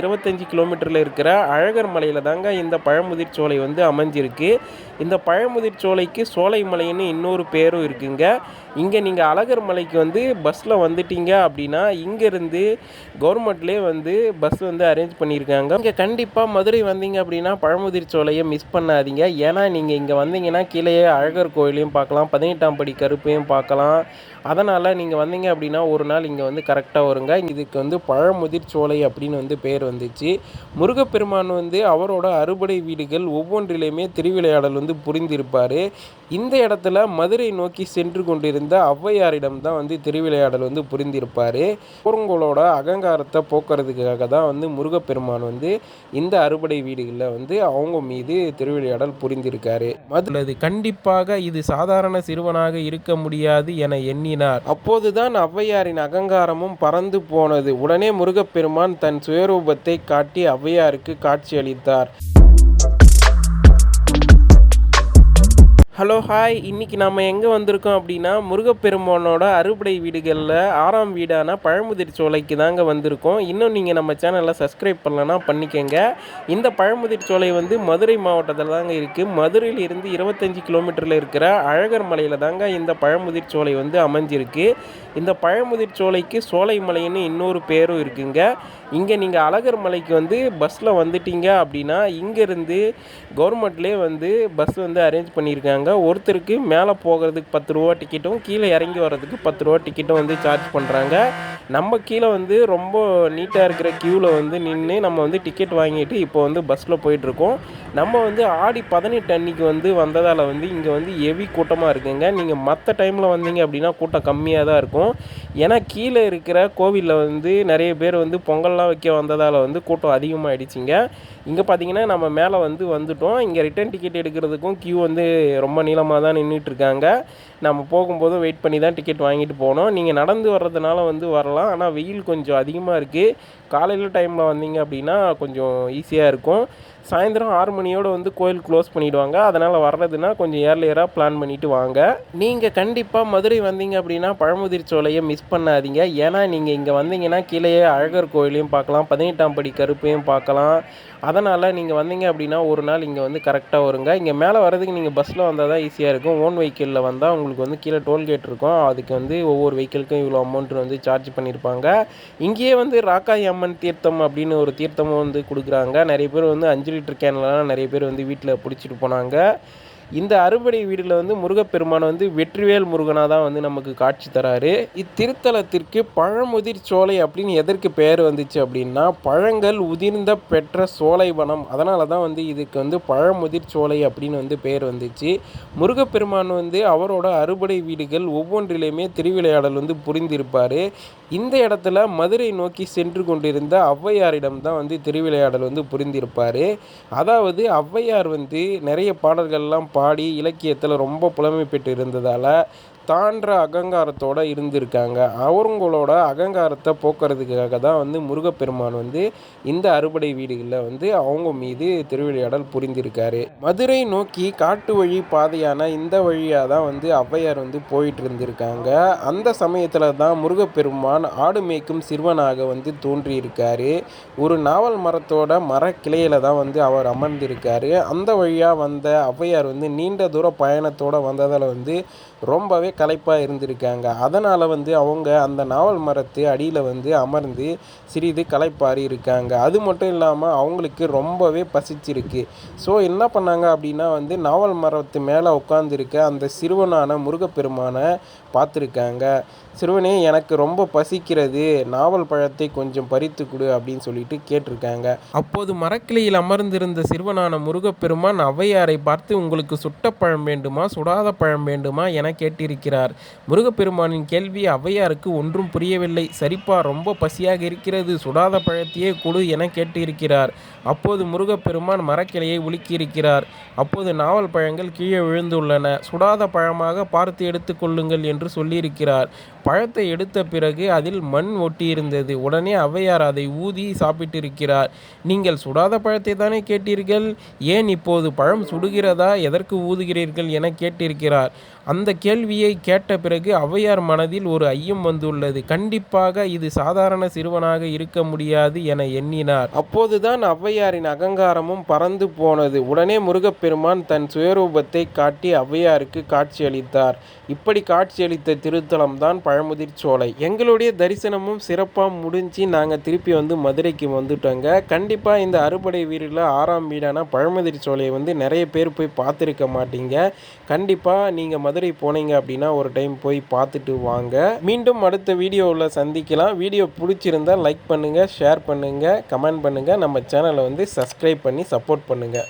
இருபத்தஞ்சி கிலோமீட்டரில் இருக்கிற அழகர் மலையில் தாங்க இந்த பழமுதிர் சோலை வந்து அமைஞ்சிருக்கு. இந்த பழமுதிர் சோலைக்கு சோலை மலைன்னு இன்னொரு பேரும் இருக்குங்க. இங்கே நீங்கள் அழகர் மலைக்கு வந்து பஸ்ஸில் வந்துட்டீங்க அப்படின்னா இங்கேருந்து கவர்மெண்ட்லேயே வந்து பஸ் வந்து அரேஞ்ச் பண்ணியிருக்காங்க இங்கே கண்டிப்பாக மதுரை வந்தீங்க அப்படின்னா பழமுதிர் சோலையை மிஸ் பண்ணாதீங்க. ஏன்னா நீங்கள் இங்கே வந்தீங்கன்னா கீழே அழகர் கோயிலையும் பார்க்கலாம் பதினெட்டாம் படி கருப்பையும் பார்க்கலாம். அதனால் நீங்கள் வந்தீங்க அப்படின்னா ஒரு நாள் இங்கே வந்து கரெக்டாக வருங்க. இதுக்கு வந்து பழமுதிர் சோலை அப்படின்னு வந்து பேர் வந்துச்சு. முருகப்பெருமான் வந்து அவரோட அறுபடை வீடுகள் ஒவ்வொன்றிலையுமே திருவிளையாடல் வந்து புரிந்திருப்பார். இந்த இடத்துல மதுரை நோக்கி சென்று கொண்டிருந்த ஔவையாரிடம் தான் வந்து திருவிளையாடல் வந்து புரிந்திருப்பார். குரங்களோட அகங்காரத்தை போக்குறதுக்காக தான் வந்து முருகப்பெருமான் வந்து இந்த அறுபடை வீடுகளில் வந்து அவங்க மீது திருவிளையாடல் புரிந்திருக்காரு. மதுளது கண்டிப்பாக இது சாதாரண சிறுவனாக இருக்க முடியாது என எண்ணினார். அப்போதுதான் ஔவையாரின் அகங்காரமும் பறந்து போனது. உடனே முருகப்பெருமான் தன் சுயரூபத்தை காட்டி ஔவையாருக்கு காட்சியளித்தார் ஹலோ ஹாய். இன்றைக்கி நம்ம எங்கே வந்திருக்கோம் அப்படின்னா முருகப்பெருமானோட அறுபடை வீடுகளில் ஆறாம் வீடான பழமுதிர் சோலைக்கு தாங்க வந்திருக்கோம். இன்னும் நீங்கள் நம்ம சேனலை சப்ஸ்கிரைப் பண்ணலன்னா பண்ணிக்கங்க. இந்த பழமுதிர் சோலை வந்து மதுரை மாவட்டத்தில் தாங்க இருக்குது மதுரையிலிருந்து இருபத்தஞ்சி கிலோமீட்டரில் இருக்கிற அழகர் மலையில் தாங்க இந்த பழமுதிர் சோலை வந்து அமைஞ்சிருக்கு. இந்த பழமுதிர் சோலைக்கு சோலை மலைன்னு இன்னொரு பேரும் இருக்குங்க. இங்கே நீங்கள் அழகர் மலைக்கு வந்து பஸ்ஸில் வந்துட்டீங்க அப்படின்னா இங்கேருந்து கவர்மெண்ட்லேயே வந்து பஸ் வந்து அரேஞ்ச் பண்ணியிருக்காங்க. ஒருத்தருக்கு மேலே போகிறதுக்கு பத்து ரூபா டிக்கெட்டும் கீழே இறங்கி வர்றதுக்கு பத்து ரூபா டிக்கெட்டும் வந்து சார்ஜ் பண்ணுறாங்க நம்ம கீழே வந்து ரொம்ப நீட்டாக இருக்கிற க்யூவில் வந்து நின்று நம்ம வந்து டிக்கெட் வாங்கிட்டு இப்போ வந்து பஸ்ஸில் போயிட்டுருக்கோம் நம்ம வந்து ஆடி பதினெட்டு அன்னைக்கு வந்து வந்ததால் வந்து இங்கே வந்து ஹெவி கூட்டமாக இருக்குங்க. நீங்கள் மற்ற டைமில் வந்தீங்க அப்படின்னா கூட்டம் கம்மியாக தான் இருக்கும். ஏன்னா கீழே இருக்கிற கோவிலில் வந்து நிறைய பேர் வந்து பொங்கல்லாம் வைக்க வந்ததால் வந்து கூட்டம் அதிகமாகிடுச்சிங்க இங்கே பார்த்தீங்கன்னா நம்ம மேலே வந்து வந்துட்டோம். இங்கே ரிட்டர்ன் டிக்கெட் எடுக்கிறதுக்கும் க்யூ வந்து ரொம்ப நீளமாக தான் நின்றுட்டு இருக்காங்க நம்ம போகும்போதும் வெயிட் பண்ணி தான் டிக்கெட் வாங்கிட்டு போனோம். நீங்கள் நடந்து வர்றதுனால வந்து வரலாம். ஆனால் வெயில் கொஞ்சம் அதிகமாக இருக்குது காலையில் டைமில் வந்தீங்க அப்படின்னா கொஞ்சம் ஈஸியாக இருக்கும். சாயந்தரம் ஆறு மணியோடு வந்து கோயில் க்ளோஸ் பண்ணிவிடுவாங்க அதனால் வர்றதுன்னா கொஞ்சம் ஏர்லியராக பிளான் பண்ணிவிட்டு வாங்க. நீங்கள் கண்டிப்பாக மதுரை வந்தீங்க அப்படின்னா பழமுதிர் சோலையை மிஸ் பண்ணாதீங்க. ஏன்னா நீங்கள் இங்கே வந்தீங்கன்னா கீழே அழகர் கோயிலையும் பார்க்கலாம் பதினெட்டாம் படி கருப்பையும் பார்க்கலாம். அதனால் நீங்கள் வந்தீங்க அப்படின்னா ஒரு நாள் இங்கே வந்து கரெக்டாக வருங்க. இங்கே மேலே வரதுக்கு நீங்கள் பஸ்ஸில் வந்தால் தான் ஈஸியாக இருக்கும். ஓன் வெஹிக்கிளில் வந்தால் உங்களுக்கு வந்து கீழே டோல்கேட் இருக்கும். அதுக்கு வந்து ஒவ்வொரு வெஹிக்கிளுக்கும் இவ்வளோ அமௌண்ட் வந்து சார்ஜ் பண்ணியிருப்பாங்க இங்கேயே வந்து ராக்காய் அம்மன் தீர்த்தம் அப்படின்னு ஒரு தீர்த்தமும் வந்து கொடுக்குறாங்க. நிறைய பேர் வந்து அஞ்சு லிட்டர் கேன்லாம் நிறைய பேர் வந்து வீட்டில் பிடிச்சிட்டு போனாங்க. இந்த அறுபடை வீடில் வந்து முருகப்பெருமான் வந்து வெற்றிவேல் முருகனாக தான் வந்து நமக்கு காட்சி தராரு. இத்திருத்தலத்திற்கு பழமுதிர் சோலை அப்படின்னு எதற்கு பெயர் வந்துச்சு அப்படின்னா பழங்கள் உதிர்ந்த பெற்ற சோலை வனம். அதனால தான் வந்து இதுக்கு வந்து பழமுதிர் சோலை அப்படின்னு வந்து பெயர் வந்துச்சு. முருகப்பெருமான் வந்து அவரோட அறுபடை வீடுகள் ஒவ்வொன்றிலையுமே திருவிளையாடல் வந்து புரிந்திருப்பார். இந்த இடத்துல மதுரை நோக்கி சென்று கொண்டிருந்த ஔவையாரிடம் தான் வந்து திருவிளையாடல் வந்து புரிந்திருப்பார். அதாவது ஔவையார் வந்து நிறைய பாடல்கள்லாம் பாடி இலக்கியத்தில் ரொம்ப புலமை பெற்று இருந்ததால் தாண்டுற அகங்காரத்தோடு இருந்திருக்காங்க. அவங்களோட அகங்காரத்தை போக்குறதுக்காக தான் வந்து முருகப்பெருமான் வந்து இந்த அறுபடை வீடுகளில் வந்து அவங்க மீது திருவிளையாடல் புரிந்திருக்காரு. மதுரை நோக்கி காட்டு வழி பாதையான இந்த வழியாக தான் வந்து ஔவையார் வந்து போயிட்டு இருந்திருக்காங்க. அந்த சமயத்தில் தான் முருகப்பெருமான் ஆடு மேய்க்கும் சிறுவனாக வந்து தோன்றியிருக்காரு. ஒரு நாவல் மரத்தோட மரக்கிளையில் தான் வந்து அவர் அமர்ந்திருக்காரு. அந்த வழியாக வந்த ஔவையார் வந்து நீண்ட தூர பயணத்தோடு வந்ததால் வந்து ரொம்பவே களைப்பாக இருந்திருக்காங்க. அதனால் வந்து அவங்க அந்த நாவல் மரத்து அடியில் வந்து அமர்ந்து சிறிது களைப்பாறி இருக்காங்க. அது மட்டும் இல்லாமல் அவங்களுக்கு ரொம்பவே பசிச்சிருக்கு. ஸோ என்ன பண்ணாங்க அப்படின்னா வந்து நாவல் மரத்து மேலே உட்காந்துருக்க அந்த சிறுவனான முருகப்பெருமானை பார்த்துருக்காங்க. சிறுவனே எனக்கு ரொம்ப பசிக்கிறது. நாவல் பழத்தை கொஞ்சம் பறித்து கொடு அப்படின்னு சொல்லிட்டு கேட்டிருக்காங்க. அப்போது மரக்கிளையில் அமர்ந்திருந்த சிறுவனான முருகப்பெருமான் ஔவையாரை பார்த்து உங்களுக்கு சுட்ட பழம் வேண்டுமா? சுடாத பழம் வேண்டுமா? என கேட்டிருக்கிறார். முருகப்பெருமானின் கேள்வி ஔவையாருக்கு ஒன்றும் புரியவில்லை. சரிப்பா ரொம்ப பசியாக இருக்கிறது. சுடாத பழத்தையே கொடு என கேட்டிருக்கிறார். அப்போது முருகப்பெருமான் மரக்கிளையை உலுக்கியிருக்கிறார். அப்போது நாவல் பழங்கள் கீழே விழுந்துள்ளன. சுடாத பழமாக பார்த்து எடுத்துக்கொள்ளுங்கள் என்று சொல்லியிருக்கிறார். பழத்தை எடுத்த பிறகு அதில் மண் ஒட்டியிருந்தது. உடனே ஔவையார் அதை ஊதி சாப்பிட்டிருக்கிறார். நீங்கள் சுடாத பழத்தை தானே கேட்டீர்கள்? ஏன் இப்போது பழம் சுடுகிறதா? எதற்கு ஊதுகிறீர்கள்? என கேட்டிருக்கிறார். அந்த கேள்வியை கேட்ட பிறகு ஔவையார் மனதில் ஒரு ஐயம் வந்துள்ளது. கண்டிப்பாக இது சாதாரண சிறுவனாக இருக்க முடியாது என எண்ணினார். அப்போதுதான் ஔவையாரின் அகங்காரமும் பறந்து போனது. உடனே முருகப்பெருமான் தன் சுயரூபத்தை காட்டி ஔவையாருக்கு காட்சியளித்தார் இப்படி காட்சியளித்த திருத்தலம் தான் பழமுதிர் சோலை. எங்களுடைய தரிசனமும் சிறப்பாக முடிஞ்சு நாங்கள் திருப்பி வந்து மதுரைக்கு வந்துட்டோங்க. கண்டிப்பாக இந்த அறுபடை வீரில் ஆறாம் வீடான பழமுதிர் சோலையை வந்து நிறைய பேர் போய் பார்த்துருக்க மாட்டீங்க. கண்டிப்பாக நீங்கள் மதுரை போனீங்க அப்படின்னா ஒரு டைம் போய் பார்த்துட்டு வாங்க. மீண்டும் அடுத்த வீடியோவில் சந்திக்கலாம். வீடியோ பிடிச்சிருந்தா லைக் பண்ணுங்கள் ஷேர் பண்ணுங்கள் கமெண்ட் பண்ணுங்கள் நம்ம சேனலை வந்து சப்ஸ்கிரைப் பண்ணி சப்போர்ட் பண்ணுங்கள்